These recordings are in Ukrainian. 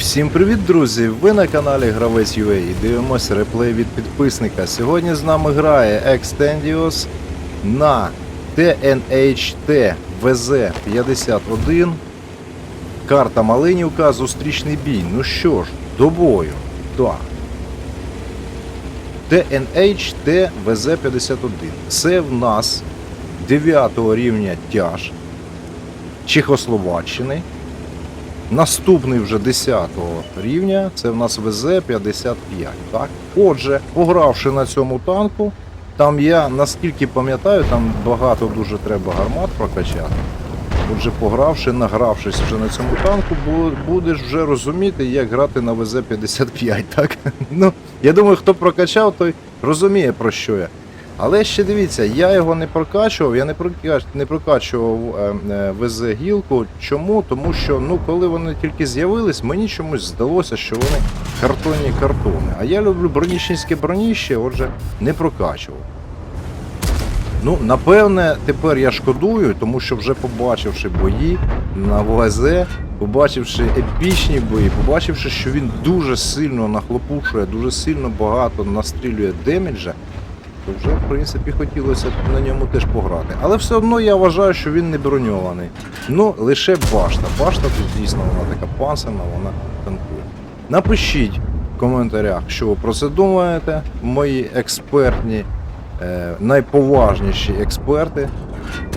Всім привіт, друзі! Ви на каналі Гравець UA і дивимося реплей від підписника. Сьогодні з нами грає Extendios на TNHT VZ51. Карта Малинівка, зустрічний бій. Ну що ж, до бою. Так. TNHT VZ51. Це в нас 9 рівня тяж Чехословаччини. Наступний вже 10 рівня, це в нас ВЗ-55. Так? Отже, погравши на цьому танку, там я, наскільки пам'ятаю, там багато дуже треба гармат прокачати. Отже, погравши, награвшись вже на цьому танку, бу- будеш вже розуміти, як грати на ВЗ-55. Так? Ну, я думаю, хто прокачав, той розуміє про що я. Але ще дивіться, я його не прокачував, я не прокач... не прокачував е, е, ВЗ гілку. Чому? Тому що ну, коли вони тільки з'явились, мені чомусь здалося, що вони картонні картони. А я люблю броніщенське броніще, отже, не прокачував. Ну, напевне, тепер я шкодую, тому що вже побачивши бої на ВЗ, побачивши епічні бої, побачивши, що він дуже сильно нахлопушує, дуже сильно багато настрілює демеджа, то вже, в принципі, хотілося б на ньому теж пограти. Але все одно я вважаю, що він не броньований. Ну, лише башта. Башта тут дійсно вона така панцирна, вона танкує. Напишіть в коментарях, що ви про це думаєте, мої експертні, е, найповажніші експерти.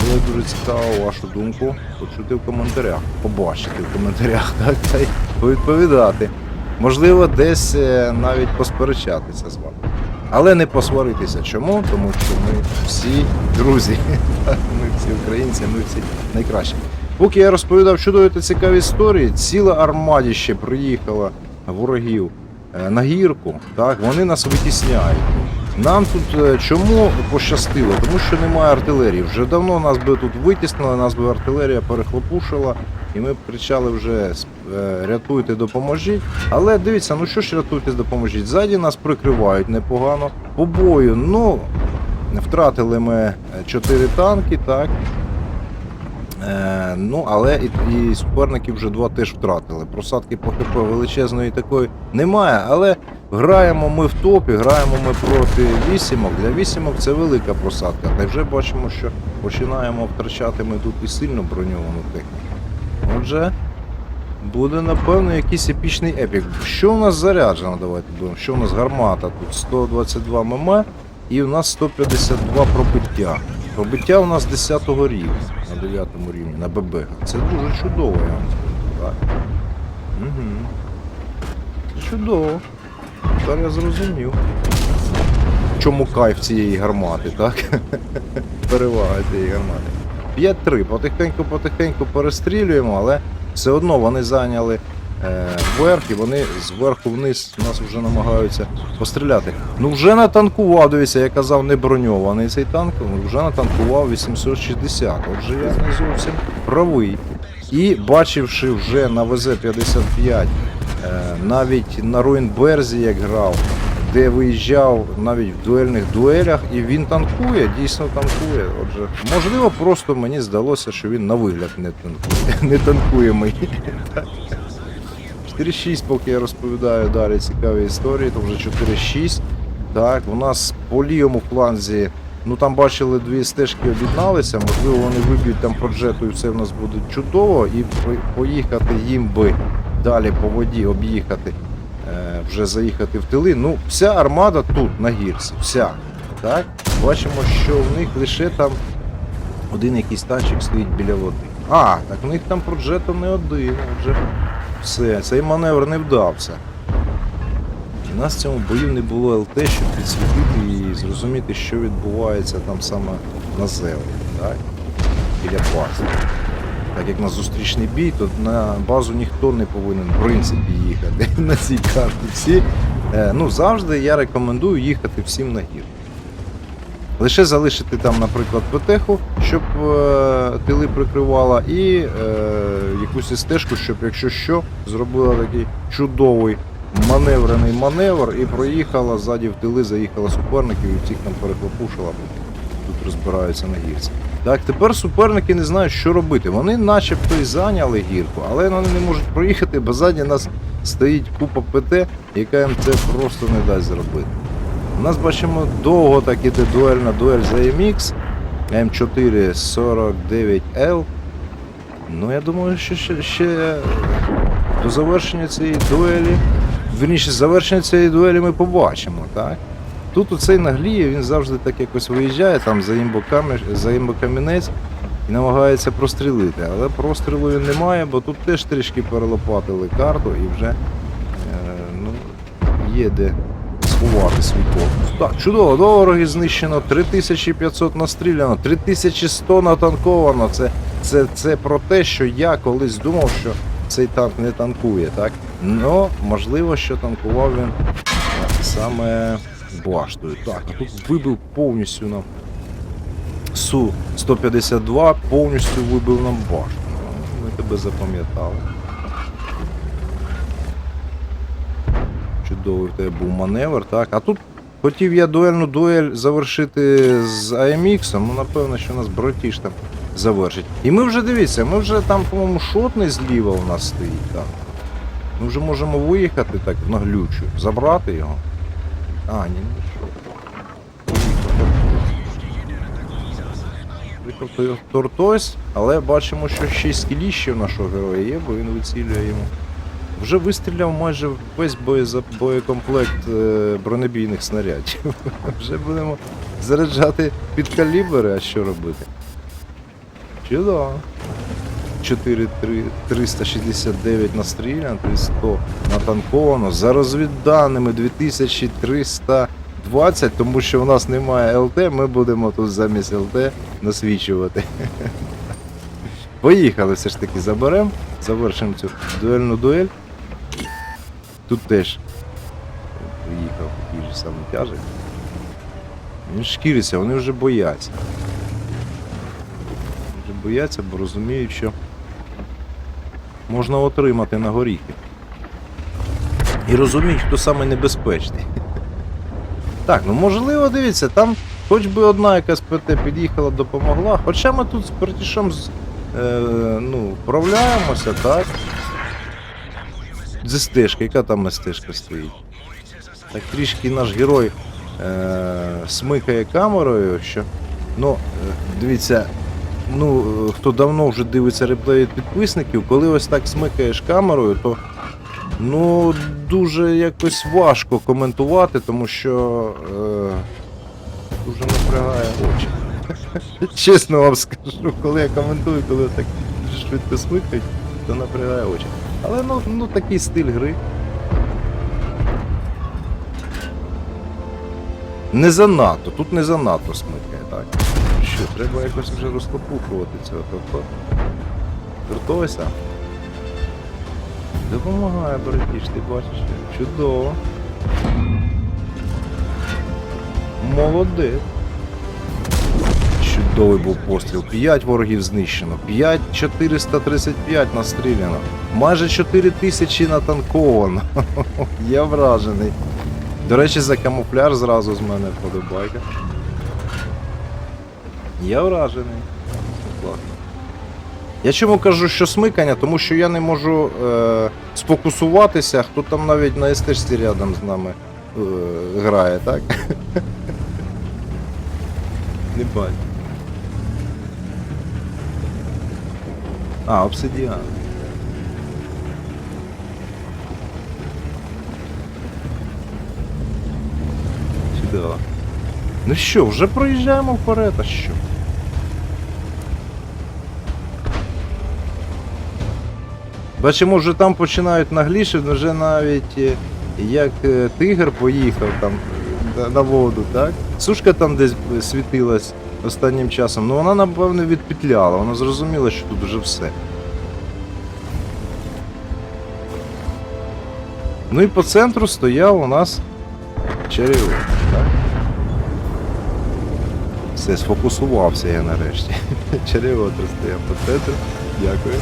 Було дуже цікаво вашу думку почути в коментарях, побачити в коментарях, так, та й повідповідати. Можливо, десь е, навіть посперечатися з вами. Але не посваритися. Чому? Тому що ми всі друзі. Ми всі українці, ми всі найкращі. Поки я розповідав чудові та цікаві історії, ціла армадіще приїхала ворогів е, на гірку. Так, вони нас витісняють. Нам тут е, чому пощастило? Тому що немає артилерії. Вже давно нас би тут витіснили, нас би артилерія перехлопушила, і ми кричали вже е, рятуйте, допоможіть. Але дивіться, ну що ж рятуйте, допоможіть. Ззаді нас прикривають непогано. По бою, ну втратили ми 4 танки, так. Е, ну, але і, і суперників вже два теж втратили. Просадки по ХП величезної такої немає, але граємо ми в топі, граємо ми проти вісімок. Для вісімок це велика просадка. Та вже бачимо, що починаємо втрачати ми тут і сильно броньовану техніку. Отже, буде напевно якийсь епічний епік. Що у нас заряджено? Давайте будемо. Що у нас гармата? Тут 122 мм і у нас 152 пробиття. Пробиття у нас 10 рівня, на 9 рівні, на ББ. Це дуже чудово, я вам скажу. Так. Угу. Чудово. Тепер я зрозумів. Чому кайф цієї гармати, так? Перевага цієї гармати. 5-3. Потихеньку-потихеньку перестрілюємо, але все одно вони зайняли е, верх і вони зверху вниз нас вже намагаються постріляти. Ну вже натанкував, дивіться, я казав, не броньований цей танк, ну, вже натанкував 860. Отже, я не зовсім правий. І бачивши вже на ВЗ-55, е, навіть на Руїнберзі, як грав, де виїжджав навіть в дуельних дуелях, і він танкує, дійсно танкує. Отже, можливо, просто мені здалося, що він на вигляд не танкує, не танкує мені. 4-6, поки я розповідаю далі цікаві історії, то вже 4-6. Так, у нас по лівому фланзі, ну там бачили дві стежки об'єдналися, можливо, вони виб'ють там проджету і все в нас буде чудово, і поїхати їм би далі по воді об'їхати, вже заїхати в тили. Ну, вся армада тут, на гірці, вся. Так? Бачимо, що в них лише там один якийсь танчик стоїть біля води. А, так в них там проджето не один, отже. Все, цей маневр не вдався. У нас в цьому бою не було ЛТ, щоб підсвітити і зрозуміти, що відбувається там саме на зелені, так? Біля бази. Так як на зустрічний бій, то на базу ніхто не повинен в принципі їхати на цій карті. Всі, е, ну, завжди я рекомендую їхати всім на гір. Лише залишити там, наприклад, ПТХу, щоб е, тили прикривала, і е, якусь стежку, щоб, якщо що, зробила такий чудовий маневрений маневр і проїхала ззаді в тили, заїхала суперників і всіх там перехлопушила. Тут розбираються на гірці. Так, тепер суперники не знають, що робити. Вони начебто і зайняли гірку, але вони не можуть проїхати, бо ззаді нас стоїть купа ПТ, яка їм це просто не дасть зробити. У нас бачимо довго так іде дуельна дуель за MX М4 49L. Ну, я думаю, що ще, ще до завершення цієї дуелі. Вірніше, завершення цієї дуелі ми побачимо, так? Тут оцей нагліє, він завжди так якось виїжджає там за імбокамінець і намагається прострілити. Але прострілу він не має, бо тут теж трішки перелопатили карту і вже е, ну, є де сховати свій корпус. Так, чудово, до вороги знищено, 3500 настріляно, 3100 натанковано. Це, це, це про те, що я колись думав, що цей танк не танкує, так? Ну, можливо, що танкував він саме баштою. Так, а тут вибив повністю нам Су-152, повністю вибив нам башту. Ну, Ми тебе запам'ятали. Чудовий в тебе був маневр, так. А тут хотів я дуельну дуель завершити з AMX, ну напевно, що нас братіш там завершить. І ми вже дивіться, ми вже там, по-моєму, шотний зліва у нас стоїть так. Ми вже можемо виїхати так на глючу, забрати його. А, ні. Приїхав Тортойс, але бачимо, що ще скіліще в нашого героя є, бо він вицілює йому. Вже вистріляв майже весь боєза- боєкомплект е, бронебійних снарядів. Вже будемо заряджати під калібри, а що робити? Чудово. 4 3 369 настріляно, 300 натанковано. За розвідданими 2320, тому що в нас немає ЛТ, ми будемо тут замість ЛТ насвічувати. Поїхали все ж таки заберемо, завершимо цю дуельну дуель. Тут теж приїхав такий же самий тяжик. Він шкіриться, вони вже бояться. Вже бояться, бо розуміють, що можна отримати на горіхи. І розуміють, хто саме небезпечний. Так, ну можливо, дивіться, там хоч би одна якась ПТ під'їхала, допомогла. Хоча ми тут з братішом з, е, ну, вправляємося, так? З стежки, яка там стежка стоїть? Так трішки наш герой е, смикає камерою, що. Ну, е, дивіться, ну, е, хто давно вже дивиться реплеї від підписників, коли ось так смикаєш камерою, то ну, дуже якось важко коментувати, тому що е, дуже напрягає очі. Чесно вам скажу, коли я коментую, коли так швидко смикають, то напрягає очі. Але ну, ну такий стиль гри. Не занадто, тут не занадто смикає, так. Що, треба якось вже розкопухувати цього тобто. Вертовися. Допомагає, братіш, ти бачиш. Чудово. Молодець. Чудовий був постріл. 5 ворогів знищено. 5 435 настріляно. Майже 4 тисячі натанковано. Я вражений. До речі, за камуфляж зразу з мене подобайка. Я вражений. Я чому кажу, що смикання, тому що я не можу е, сфокусуватися, хто там навіть на естежці рядом з нами е, грає, так? Не бачу. А, обсидіан. Чудово. Ну що, вже проїжджаємо вперед, а що? Бачимо, вже там починають нагліше, вже навіть е, як е, тигр поїхав там е, на- воду, так? Сушка там десь світилась останнім часом, ну вона напевно відпетляла, вона зрозуміла, що тут вже все. Ну і по центру стояв у нас так? Все, сфокусувався я нарешті. Черевотер стояв по центру. Дякую.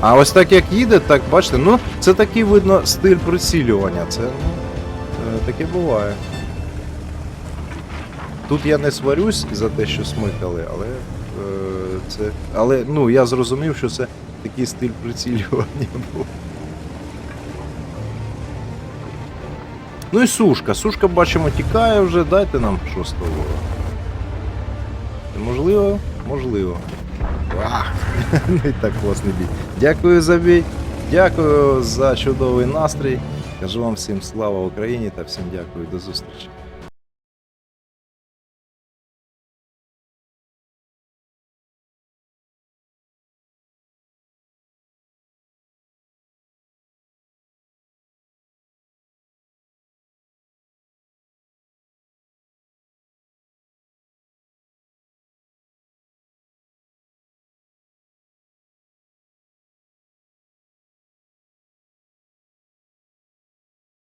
А ось так як їде, так бачите, ну це такий видно стиль прицілювання. Це ну, е, таке буває. Тут я не сварюсь за те, що смикали, але е, це. Але ну я зрозумів, що це такий стиль прицілювання був. Ну і сушка. Сушка, бачимо, тікає вже. Дайте нам шостого. Можливо, можливо. Ах, так класний бій. Дякую за бій. Дякую за чудовий настрій. Кажу вам всім слава Україні та всім дякую. До зустрічі.